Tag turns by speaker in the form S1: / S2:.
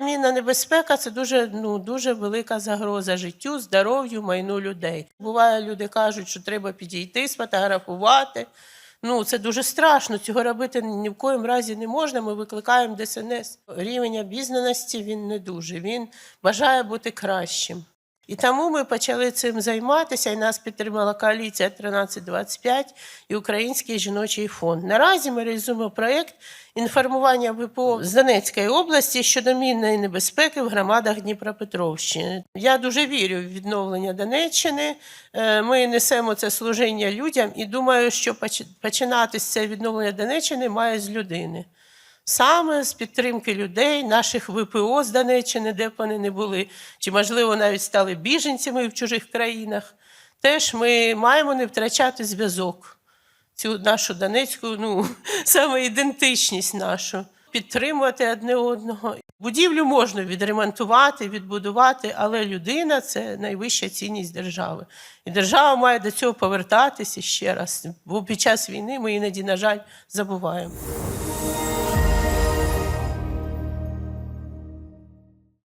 S1: Мінна небезпека це дуже, ну, дуже велика загроза життю, здоров'ю, майну людей. Буває, люди кажуть, що треба підійти, сфотографувати. Ну, це дуже страшно. Цього робити ні в коїм разі не можна. Ми викликаємо ДСНС. Рівень обізнаності він не дуже. Він бажає бути кращим. І тому ми почали цим займатися, і нас підтримала коаліція 1325 і Український жіночий фонд. Наразі ми реалізуємо проєкт інформування ВПО з Донецької області щодо мінної небезпеки в громадах Дніпропетровщини. Я дуже вірю в відновлення Донеччини. Е, Ми несемо це служіння людям і думаю, що поч- починати це відновлення Донеччини має з людини. Саме з підтримки людей, наших ВПО з Донеччини, де б вони не були, чи, можливо, навіть стали біженцями в чужих країнах. Теж ми маємо не втрачати зв'язок, цю нашу донецьку, ну, саме ідентичність нашу, підтримувати одне одного. Будівлю можна відремонтувати, відбудувати, але людина це найвища цінність держави. І держава має до цього повертатися ще раз, бо під час війни ми іноді, на жаль, забуваємо.